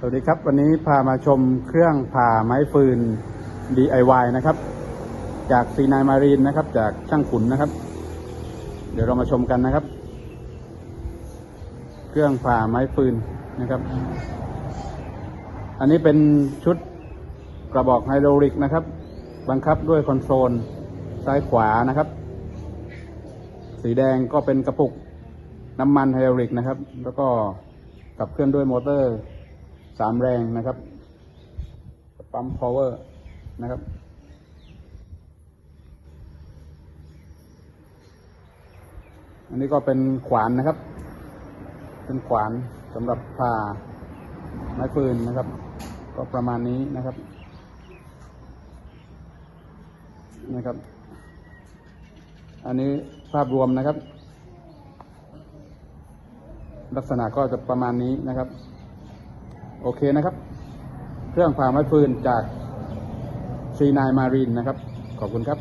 สวัสดีครับ วันนี้พามาชมเครื่องผ่าไม้ฟืน DIY นะครับ จากซีนายมารีนนะครับ จากช่างขุนนะครับ เดี๋ยวเรามาชมกันนะครับ เครื่องผ่าไม้ฟืนนะครับ อันนี้เป็นชุดกระบอกไฮดรอลิกนะครับ บังคับด้วยคอนโซลซ้ายขวานะครับ สีแดงก็เป็นกระปุกน้ำมันไฮดรอลิกนะครับ แล้วก็ขับเคลื่อนด้วยมอเตอร์ สามแรงนะครับปั๊มพาวเวอร์นะครับ อันนี้ก็เป็นขวานนะครับ เป็นขวานสำหรับผ่าไม้ฟืนนะครับ ก็ประมาณนี้นะครับ นะครับ อันนี้ภาพรวมนะครับ ลักษณะก็จะประมาณนี้นะครับ โอเคนะครับ เครื่องผ่าไม้ฟืนจากซีนายมารินนะครับ ขอบคุณครับ